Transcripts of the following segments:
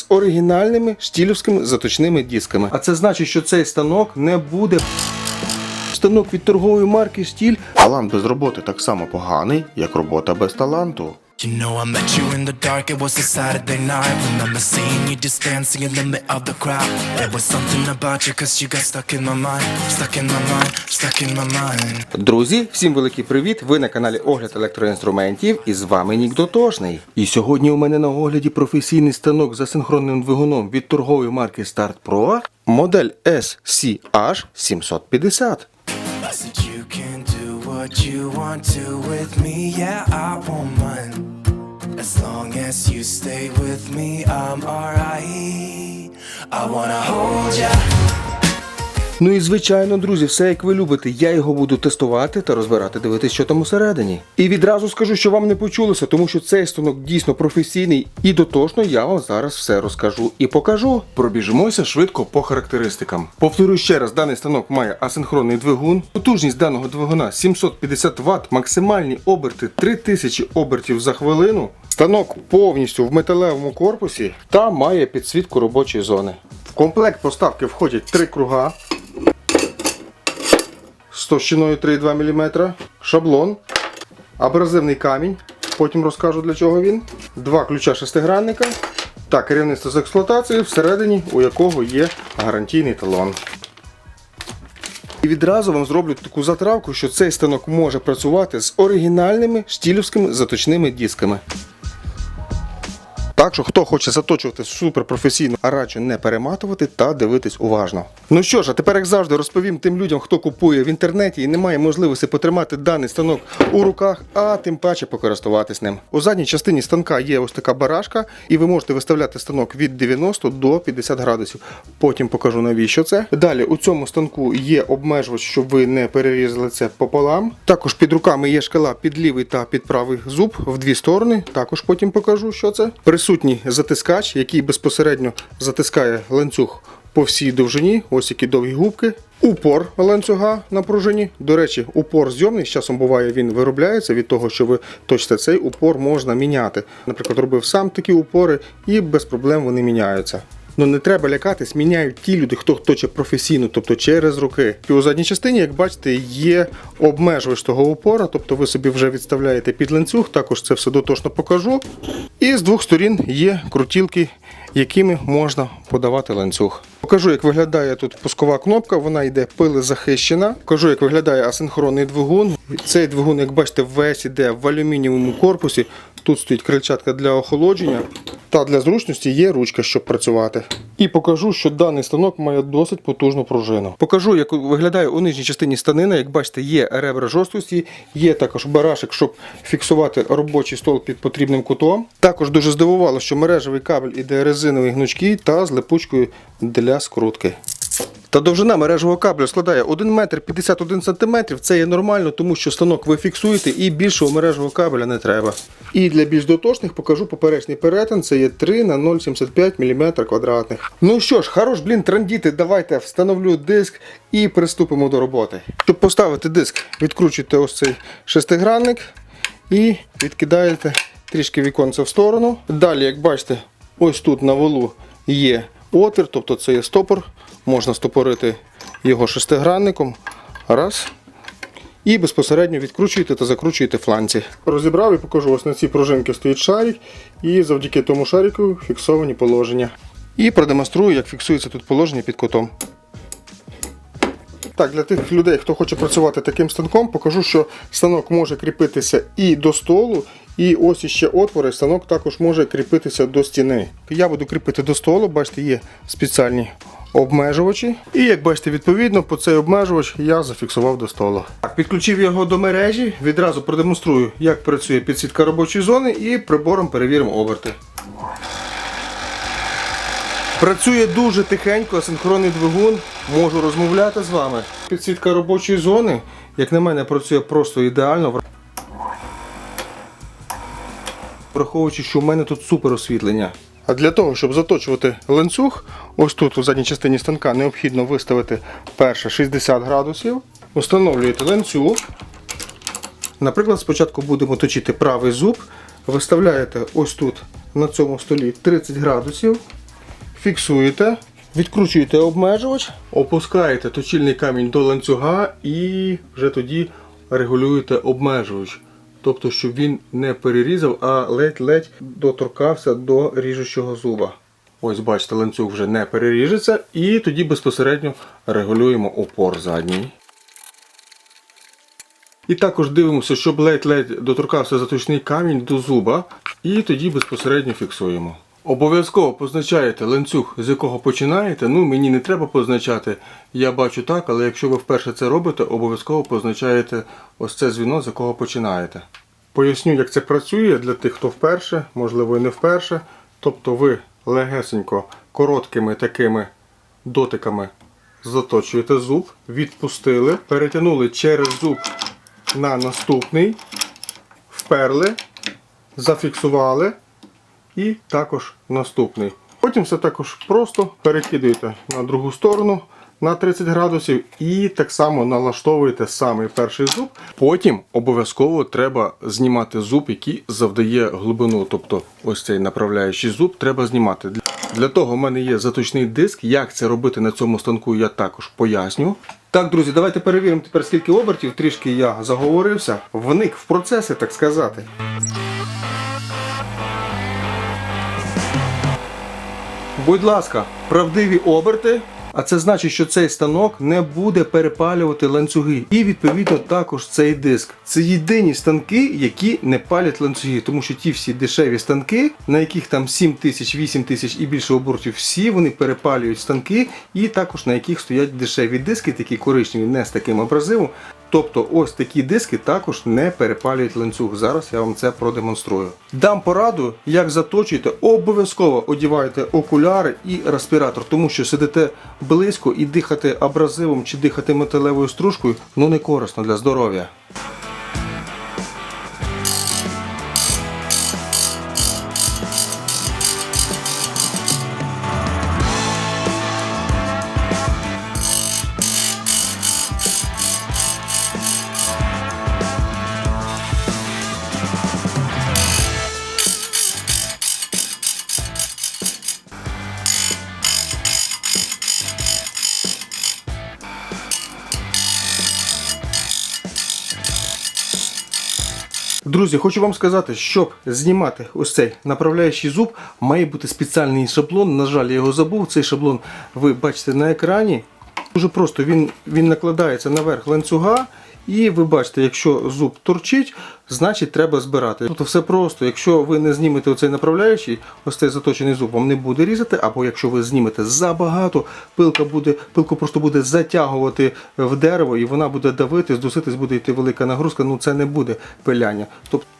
з оригінальними штілівськими заточними дисками. А це значить, що цей станок не буде станок від торгової марки Штіль. Талант без роботи так само поганий, як робота без таланту. You know I met you in the dark, it was a Saturday night Remember seeing you just dancing in the middle of the crowd There was something about you cause you got stuck in my mind Stuck in my mind, stuck in my mind Друзі, всім великий привіт! Ви на каналі Огляд електроінструментів і з вами Нік Дотошний. І сьогодні у мене на огляді професійний станок за синхронним двигуном від торгової марки Start Pro модель SCH750. What you want to with me, yeah I won't mind As long as you stay with me, I'm alright. I wanna hold ya Ну і звичайно, друзі, все як ви любите. Я його буду тестувати та розбирати, дивитись, що там усередині. І відразу скажу, що вам не почулося, тому що цей станок дійсно професійний і дотошно я вам зараз все розкажу і покажу. Пробіжимося швидко по характеристикам. Повторюю ще раз, даний станок має асинхронний двигун. Потужність даного двигуна 750 Вт, максимальні оберти 3000 обертів за хвилину. Станок повністю в металевому корпусі та має підсвітку робочої зони. Комплект. Поставки входять три круга. З товщиною 3,2 мм, шаблон, абразивний камінь, потім розкажу для чого він, два ключа шестигранника. Та керівництво з експлуатації, всередині у якого є гарантійний талон. І відразу вам зроблю таку затравку, що цей станок може працювати з оригінальними штілівськими заточними дисками. Так що, хто хоче заточувати суперпрофесійно, а раджу не перематувати та дивитись уважно. Ну що ж, а тепер, як завжди, розповім тим людям, хто купує в інтернеті і не має можливості потримати даний станок у руках, а тим паче покористуватись ним. У задній частині станка є ось така барашка, і ви можете виставляти станок від 90 до 50 градусів. Потім покажу навіщо це. Далі у цьому станку є обмежувач, щоб ви не перерізали це пополам. Також під руками є шкала під лівий та під правий зуб в дві сторони. Також потім покажу, що це. Присутній затискач, який безпосередньо затискає ланцюг по всій довжині. Ось які довгі губки. Упор ланцюга на пружині. До речі, упор зйомний. З часом буває, він виробляється від того, що ви точите цей упор можна міняти. Наприклад, робив сам такі упори і без проблем вони міняються. Ну не треба лякатись, міняють ті люди, хто точить професійно, тобто через руки. І у задній частині, як бачите, є обмежувач того упора, тобто ви собі вже відставляєте під ланцюг, також це все дотошно покажу. І з двох сторін є крутілки, якими можна подавати ланцюг. Покажу, як виглядає тут пускова кнопка, вона йде пилезахищена. Покажу, як виглядає асинхронний двигун. Цей двигун, як бачите, весь іде в алюмінієвому корпусі. Тут стоїть крильчатка для охолодження. Та для зручності є ручка, щоб працювати. І покажу, що даний станок має досить потужну пружину. Покажу, як виглядає у нижній частині станина. Як бачите, є ребра жорсткості, є також барашек, щоб фіксувати робочий стол під потрібним кутом. Також дуже здивувало, що мережевий кабель іде резиновий гнучкий та з липучкою для скрутки. Та довжина мережевого кабелю складає 1 метр 51 см. Це є нормально, тому що станок ви фіксуєте і більшого мережевого кабеля не треба. І для більш дотошних покажу поперечний перетин. Це є 3 на 0,75 мм квадратних. Ну що ж, хорош, блін, трандіти, давайте встановлю диск і приступимо до роботи. Щоб поставити диск, відкручуєте ось цей шестигранник і відкидаєте трішки віконце в сторону. Далі, як бачите, ось тут на валу є отвір, тобто це є стопор. Можна стопорити його шестигранником. Раз. І безпосередньо відкручуєте та закручуєте фланці. Розібрав і покажу, ось на цій пружинці стоїть шарик, і завдяки тому шарику фіксовані положення. І продемонструю, як фіксується тут положення під кутом. Так, для тих людей, хто хоче працювати таким станком, покажу, що станок може кріпитися і до столу, і ось іще отвори. Станок також може кріпитися до стіни. Я буду кріпити до столу, бачите, є спеціальні обмежувачі. І як бачите, відповідно, по цей обмежувач я зафіксував до столу. Так, підключив його до мережі, відразу продемонструю, як працює підсвітка робочої зони, і прибором перевіримо оберти. Працює дуже тихенько, синхронний двигун, можу розмовляти з вами. Підсвітка робочої зони, як на мене, працює просто ідеально. Враховуючи, що в мене тут супер освітлення. А для того, щоб заточувати ланцюг, ось тут у задній частині станка необхідно виставити перше 60 градусів. Встановлюєте ланцюг. Наприклад, спочатку будемо точити правий зуб. Виставляєте ось тут на цьому столі 30 градусів. фіксуєте, відкручуєте обмежувач, опускаєте точильний камінь до ланцюга і вже тоді регулюєте обмежувач. Тобто, щоб він не перерізав, а ледь-ледь доторкався до ріжучого зуба. Ось бачите, ланцюг вже не переріжеться, і тоді безпосередньо регулюємо опор задній. І також дивимося, щоб ледь-ледь доторкався заточний камінь до зуба, і тоді безпосередньо фіксуємо. Обов'язково позначаєте ланцюг, з якого починаєте. Ну, мені не треба позначати, я бачу так, але якщо ви вперше це робите, обов'язково позначаєте ось це звіно, з якого починаєте. Поясню, як це працює для тих, хто вперше, можливо, і не вперше. Тобто ви легесенько короткими такими дотиками заточуєте зуб, відпустили, перетягнули через зуб на наступний, вперли, зафіксували і також наступний. Потім все також просто перекидуєте на другу сторону на 30 градусів і так само налаштовуєте самий перший зуб. Потім обов'язково треба знімати зуб, який завдає глибину. Тобто ось цей направляючий зуб треба знімати. Для того в мене є заточний диск. Як це робити на цьому станку, я також поясню. Так, друзі, давайте перевіримо тепер скільки обертів. Трішки я заговорився. Вник в процеси, так сказати. Будь ласка, правдиві оберти. А це значить, що цей станок не буде перепалювати ланцюги. І відповідно також цей диск. Це єдині станки, які не палять ланцюги, тому що ті всі дешеві станки, на яких там 7 тисяч, 8 тисяч і більше обертів, всі вони перепалюють станки, і також на яких стоять дешеві диски, такі коричневі, не з таким абразивом. Тобто ось такі диски також не перепалюють ланцюг. Зараз я вам це продемонструю. Дам пораду, як заточуєте, обов'язково одівайте окуляри і респіратор, тому що сидите близько і дихати абразивом чи дихати металевою стружкою ну не корисно для здоров'я. Друзі, хочу вам сказати, щоб знімати ось цей направляючий зуб, має бути спеціальний шаблон. На жаль, я його забув. Цей шаблон ви бачите на екрані. Дуже просто він, він накладається наверх ланцюга, і ви бачите, якщо зуб торчить, значить треба збирати. Тобто все просто, якщо ви не знімете оцей направляючий, ось цей заточений зуб вам не буде різати, або якщо ви знімете забагато, пилка буде, пилку просто буде затягувати в дерево і вона буде давити, здуситись, буде йти велика нагрузка, ну це не буде пиляння.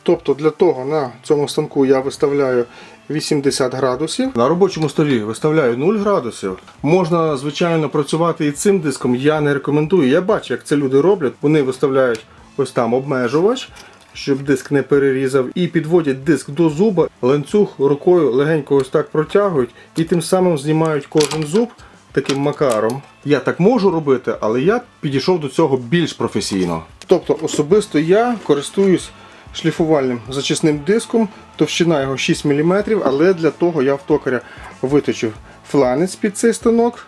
Тобто для того на цьому станку я виставляю 80 градусів. На робочому столі виставляю 0 градусів. Можна, звичайно, працювати і цим диском. Я не рекомендую. Я бачу, як це люди роблять. Вони виставляють ось там обмежувач, щоб диск не перерізав, і підводять диск до зуба, ланцюг рукою легенько ось так протягують і тим самим знімають кожен зуб таким макаром. Я так можу робити, але я підійшов до цього більш професійно. Тобто особисто я користуюсь шліфувальним зачисним диском, товщина його 6 мм, але для того я в токаря виточив фланець під цей станок.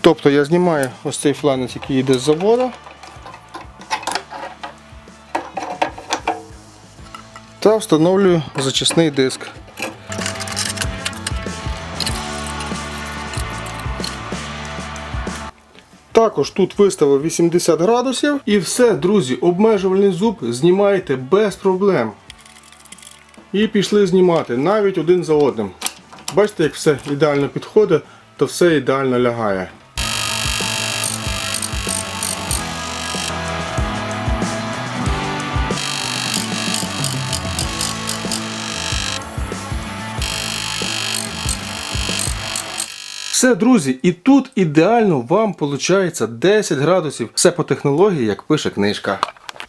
Тобто я знімаю ось цей фланець, який йде з заводу. Та встановлюю зачисний диск. Також тут виставив 80 градусів. І все, друзі, обмежувальний зуб знімаєте без проблем. І пішли знімати навіть один за одним. Бачите, як все ідеально підходить, то все ідеально лягає. Все, друзі, і тут ідеально вам виходить 10 градусів. Все по технології, як пише книжка.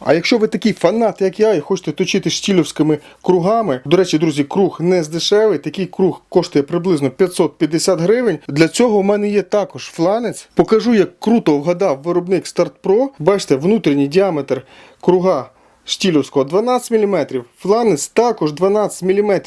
А якщо ви такий фанат, як я, і хочете точити штілівськими кругами, до речі, друзі, круг не здешевий, такий круг коштує приблизно 550 гривень. Для цього в мене є також фланець. Покажу, як круто вгадав виробник Start Pro. Бачите, внутрішній діаметр круга штілівського 12 мм, фланець також 12 мм.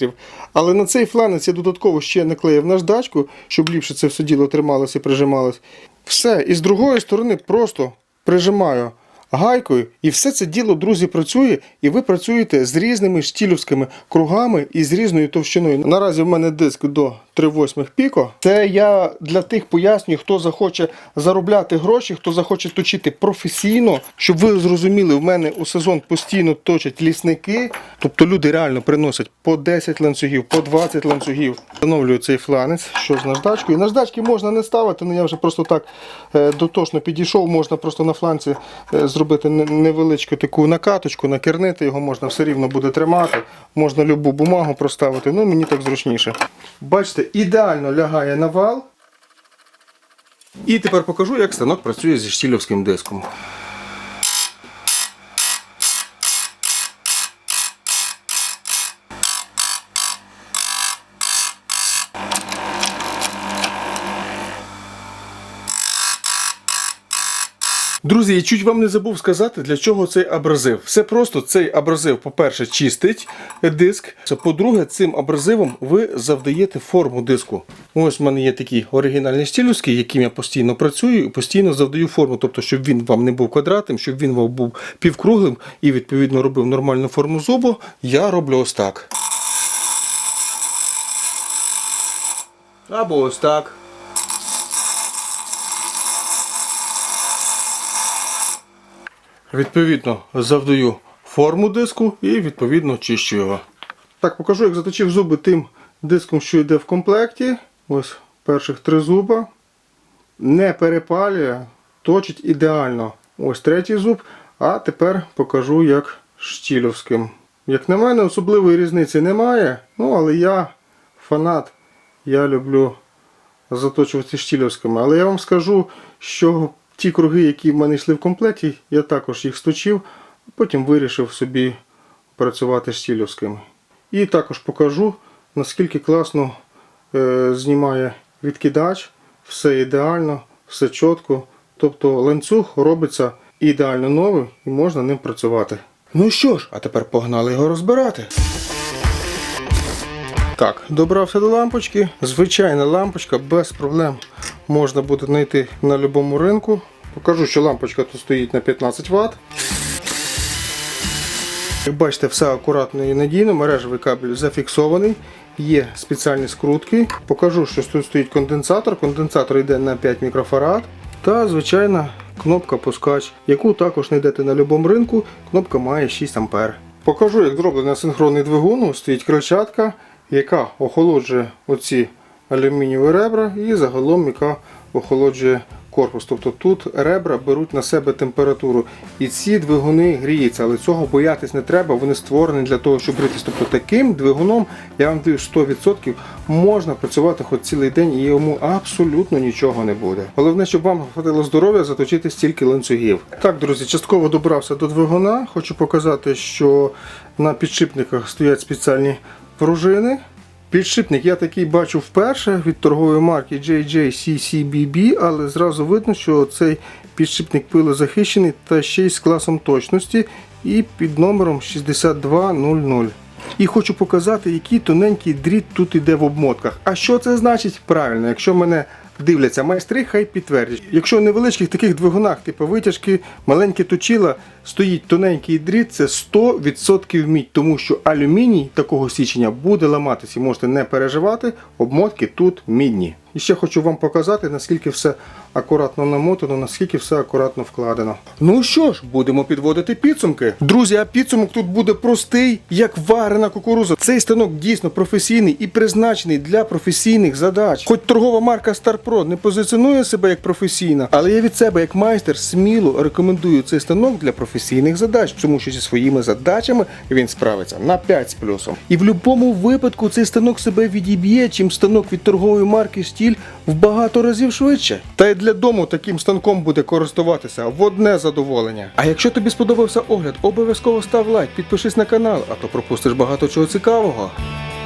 Але на цей фланець я додатково ще наклеїв наждачку, щоб ліпше це все діло трималося і прижималось. Все, і з другої сторони просто прижимаю гайкою, і все це діло, друзі, працює, і ви працюєте з різними штілівськими кругами і з різною товщиною. Наразі в мене диск до 3,8 піко. Це я для тих пояснюю, хто захоче заробляти гроші, хто захоче точити професійно, щоб ви зрозуміли, в мене у сезон постійно точать лісники. Тобто люди реально приносять по 10 ланцюгів, по 20 ланцюгів. Встановлюю цей фланець, що з наждачкою. Наждачки можна не ставити, але я вже просто так е, дотошно підійшов. Можна просто на фланці е, зробити невеличку таку накаточку, накернити його можна все рівно буде тримати. Можна любу бумагу проставити, ну мені так зручніше. Бачите, ідеально лягає на вал. І тепер покажу, як станок працює зі штілівським диском. Друзі, я чуть вам не забув сказати, для чого цей абразив. Все просто цей абразив, по-перше, чистить диск. По-друге, цим абразивом ви завдаєте форму диску. Ось в мене є такий оригінальний стілюський, яким я постійно працюю і постійно завдаю форму. Тобто, щоб він вам не був квадратним, щоб він вам був півкруглим і відповідно робив нормальну форму зубу, я роблю ось так. Або ось так. Відповідно, завдаю форму диску і відповідно чищу його. Так, покажу, як заточив зуби тим диском, що йде в комплекті. Ось перших три зуба. Не перепалює, точить ідеально. Ось третій зуб. А тепер покажу, як штілівським. Як на мене, особливої різниці немає. Ну, але я фанат. Я люблю заточувати штілівськими. Але я вам скажу, що ті круги, які в мене йшли в комплекті, я також їх сточив, а потім вирішив собі працювати з штілівськими. І також покажу, наскільки класно е, знімає відкидач, все ідеально, все чітко. Тобто ланцюг робиться ідеально новий і можна ним працювати. Ну що ж, а тепер погнали його розбирати. Так, добрався до лампочки. Звичайна лампочка без проблем можна буде знайти на будь-якому ринку. Покажу, що лампочка тут стоїть на 15 Вт. Як бачите, все акуратно і надійно, мережевий кабель зафіксований, є спеціальні скрутки. Покажу, що тут стоїть конденсатор. Конденсатор йде на 5 мікрофарад. Та звичайна кнопка пускач, яку також знайдете на будь-якому ринку. Кнопка має 6 А. Покажу, як зроблений синхронний двигун. Стоїть крильчатка, яка охолоджує оці алюмінієві ребра і загалом яка охолоджує корпус. Тобто тут ребра беруть на себе температуру. І ці двигуни гріються, але цього боятись не треба. Вони створені для того, щоб грітися. Тобто таким двигуном, я вам даю 100%, можна працювати хоч цілий день і йому абсолютно нічого не буде. Головне, щоб вам хватило здоров'я заточити стільки ланцюгів. Так, друзі, частково добрався до двигуна. Хочу показати, що на підшипниках стоять спеціальні пружини. Підшипник я такий бачу вперше від торгової марки JJCCBB, але зразу видно, що цей підшипник пилозахищений та ще й з класом точності і під номером 6200. І хочу показати, який тоненький дріт тут іде в обмотках. А що це значить? Правильно, якщо мене дивляться майстри, хай підтвердять. Якщо в невеличких таких двигунах, типу витяжки, маленьке точила, стоїть тоненький дріт, це 100% мідь, тому що алюміній такого січення буде ламатися. Можете не переживати, обмотки тут мідні. І ще хочу вам показати, наскільки все акуратно намотано, наскільки все акуратно вкладено. Ну що ж, будемо підводити підсумки. Друзі, а підсумок тут буде простий, як варена кукуруза. Цей станок дійсно професійний і призначений для професійних задач. Хоч торгова марка StarPro не позиціонує себе як професійна, але я від себе як майстер сміло рекомендую цей станок для професійних задач, тому що зі своїми задачами він справиться на 5 з плюсом. І в будь-якому випадку цей станок себе відіб'є, чим станок від торгової марки Стіль в багато разів швидше. Та й для дому таким станком буде користуватися в одне задоволення. А якщо тобі сподобався огляд, обов'язково став лайк, підпишись на канал, а то пропустиш багато чого цікавого.